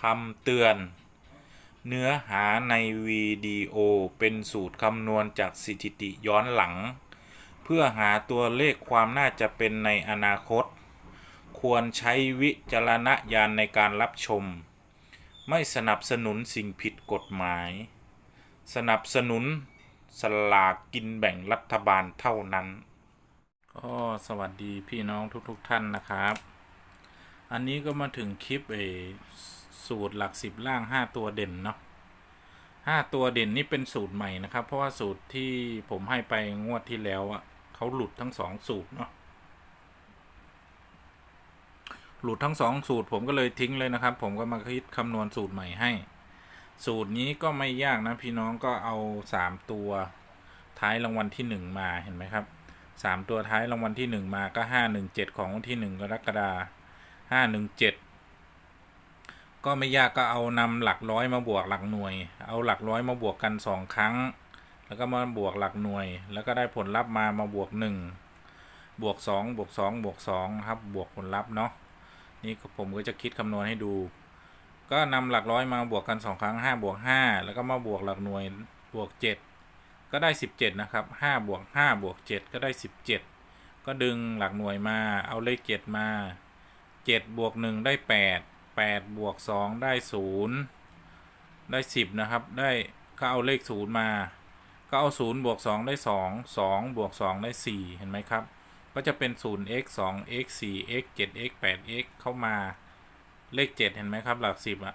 คำเตือน เนื้อหาในวิดีโอเป็นสูตรคำนวณจากสถิติย้อนหลัง เพื่อหาตัวเลขความน่าจะเป็นในอนาคต ควรใช้วิจารณญาณในการรับชม ไม่สนับสนุนสิ่งผิดกฎหมาย สนับสนุนสลากกินแบ่งรัฐบาลเท่านั้น ก็สวัสดีพี่น้องทุกๆทท่านนะครับ อันนี้ก็มาถึงคลิปเอ สูตรหลักสิบล่างห้าตัวเด่นเนาะห้าตัวเด่นนี่เป็นสูตรใหม่นะครับ เพราะว่าสูตรที่ผมให้ไปงวดที่แล้วอะ่ะเขาหลุดทั้งสองสูตรเนาะหลุดทั้งสองสูตรผมก็เลยทิ้งเลยนะครับ ผมก็มาคิดคำนวณสูตรใหม่ให้ สูตรนี้ก็ไม่ยากนะพี่น้องก็เอาสามตัวท้ายรางวัลที่หนึ่งมาเห็นไหมครับสามตัวท้ายรางวัลที่หนึ่งมาก็ห้าหนึ่งเจ็ดของวันที่หนึ่งกรกฎาห้าหนึ่งเจ็ด ก็ไม่ยากก็เอานำหลักร้อยมาบวกหลักหน่วย เอาหลักร้อยมาบวกกันสองครั้ง แล้วก็มาบวกหลักหน่วย แล้วก็ได้ผลลัพธ์มามาบวกหนึ่งบวกสองบวกสองบวกสองครับบวกผลลัพธ์เนาะนี่ผมก็จะคิดคำนวณให้ดู ก็นำหลักร้อยมาบวกกันสองครั้งห้าบวกห้าแล้วก็มาบวกหลักหน่วยบวกเจ็ดก็ได้สิบเจ็ดนะครับห้าบวกห้าบวกเจ็ดก็ได้สิบเจ็ดก็ดึงหลักหน่วยมาเอาเลขเจ็ดมาเจ็ดบวกหนึ่งได้แปดแปดบวกสองได้ศูนย์ได้สิบนะครับ ได้ก็เอาเลขศูนย์มาก็เอาศูนย์บวกสองได้สองสองบวกสองได้สี่เห็นไหมครับ ก็จะเป็นศูนย์ x 2 x 4 x 7 x 8 x เข้ามาเลข 7 เห็นไหมครับ หลักสิบอะ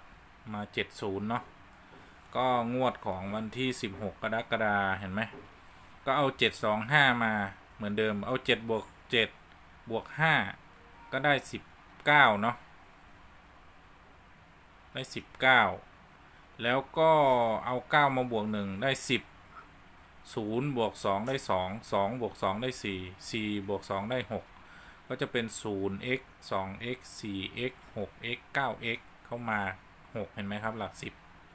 มา 70 เนาะก็งวดของวันที่ 16 กรกฎาเห็นไหมก็เอา 725 มาเหมือนเดิมเอา 7 บวก 7 บวก 5 ก็ได้ 19 เนาะ ได้ 19 แล้วก็เอา 9 มาบวก 1 ได้ 10 0บวก2ได้ 2 2บวก2ได้ 4 4บวก2ได้ 6 ก็จะเป็น 0 x 2 x 4 x 6 x 9 x เข้ามา 6 เห็นไหมครับ หลัก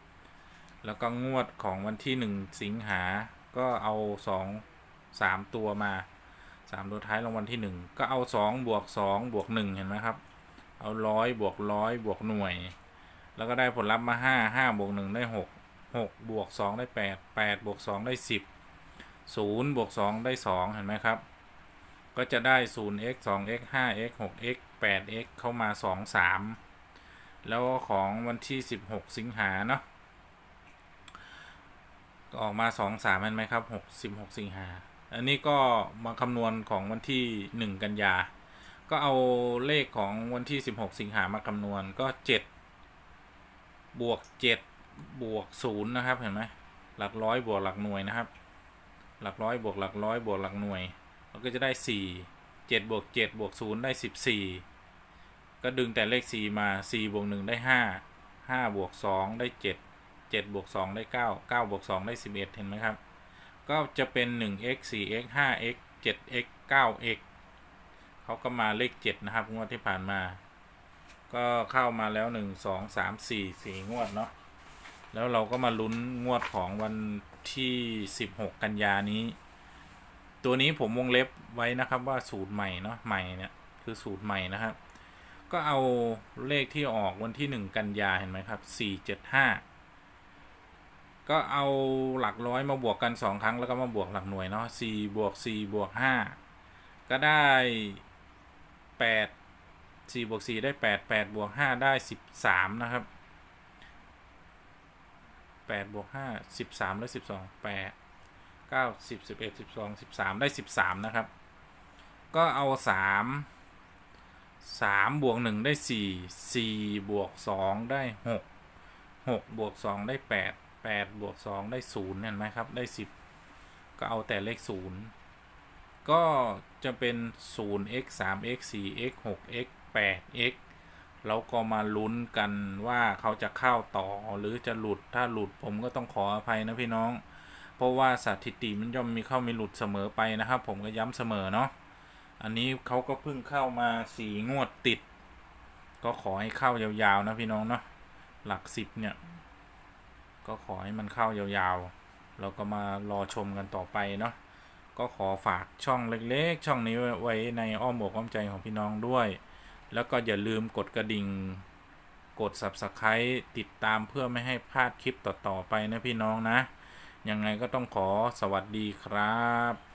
10 แล้วก็งวดของวันที่ 1 สิงหา ก็เอา 2 3 ตัวมา 3 ตัวท้ายรางวัลที่ 1 ก็เอา 2 บวก 2 บวก 1 เห็นไหมครับ เอาร้อยบวกร้อยบวกหน่วย แล้วก็ได้ผลลัพธ์มา 5 5บวก1ได้ 6 6บวก2ได้ 8 8บวก2ได้ 10 0บวก2ได้ 2 เห็นไหมครับ ก็จะได้ 0x 2x 5x 6x 8x เข้ามา 2 3 แล้วของวันที่ 16 สิงหาเนาะก็ออกมา 2 3 เห็นไหมครับ 6 16 สิงหา อันนี้ก็มาคำนวณของวันที่ 1 กันยา ก็เอาเลขของวันที่ 16 สิงหามาคำนวณก็ 7 บวกเจ็ดบวกศูนย์นะครับ เห็นไหมหลักร้อยบวกหลักหน่วยนะครับ หลักร้อยบวกหลักร้อยบวกหลักหน่วยเราก็จะได้สี่เจ็ดบวกเจ็ดบวกศูนย์ได้สิบสี่ก็ดึงแต่เลขสี่มาสี่บวกหนึ่งได้ห้าห้าบวกสองได้เจ็ดเจ็ดบวกสองได้เก้าเก้าบวกสองได้สิบเอ็ดเห็นไหมครับ ก็จะเป็นหนึ่ง x สี่ x ห้า x เจ็ด x เก้า x เขาก็มาเลขเจ็ดนะครับงวดที่ผ่านมา ก็เข้ามาแล้ว1 2 3 4 4งสามสี่สี่งวดเนาะแล้วเราก็มาลุ้นงวดของวันที่16กันยานี้ ตัวนี้ผมวงเล็บไว้นะครับว่าสูตรใหม่เนาะใหม่เนี่ยคือสูตรใหม่นะครับ ก็เอาเลขที่ออกวันที่1กันยาเห็นไหมครับ475ก็เอาหลักร้อยมาบวกกัน 2 ครั้งแล้วก็มาบวกหลักหน่วยเนาะ4บวก4บวก5ก็ได้ 8 4บวก4ได้8 8บวก5ได้13นะครับแปดบวกห้าสิบสามแล้วสิบสองแปดเก้าสิบสิบเอ็ดสิบสองสิบสามได้สิบสามนะครับ ก็เอาสามสามบวกหนึ่งได้สี่สี่บวกสองได้หกหกบวกสองได้แปดแปดบวกสองได้ศูนย์เห็นไหมครับ ได้สิบก็เอาแต่เลขศูนย์ก็จะเป็นศูนย์ x สาม x สี่ x หก x แปด x แล้วก็มาลุ้นกันว่าเขาจะเข้าต่อหรือจะหลุดถ้าหลุดผมก็ต้องขออภัยนะพี่น้อง เพราะว่าสถิติมันย่อมมีเข้ามีหลุดเสมอไปนะครับ ผมก็ย้ำเสมอเนาะอันนี้เขาก็เพิ่งเข้ามาสีงวดติด ก็ขอให้เข้ายาวๆนะพี่น้องเนาะหลักสิบเนี่ย ก็ขอให้มันเข้ายาวๆเราก็มารอชมกันต่อไปเนาะก็ขอฝากช่องเล็กๆ ช่องนี้ไว้ในอ้อมอกอ้อมใจของพี่น้องด้วย แล้วก็อย่าลืมกดกระดิ่ง กด subscribe ติดตามเพื่อไม่ให้พลาดคลิปต่อ ๆ ไปนะพี่น้องนะ ยังไงก็ต้องขอสวัสดีครับ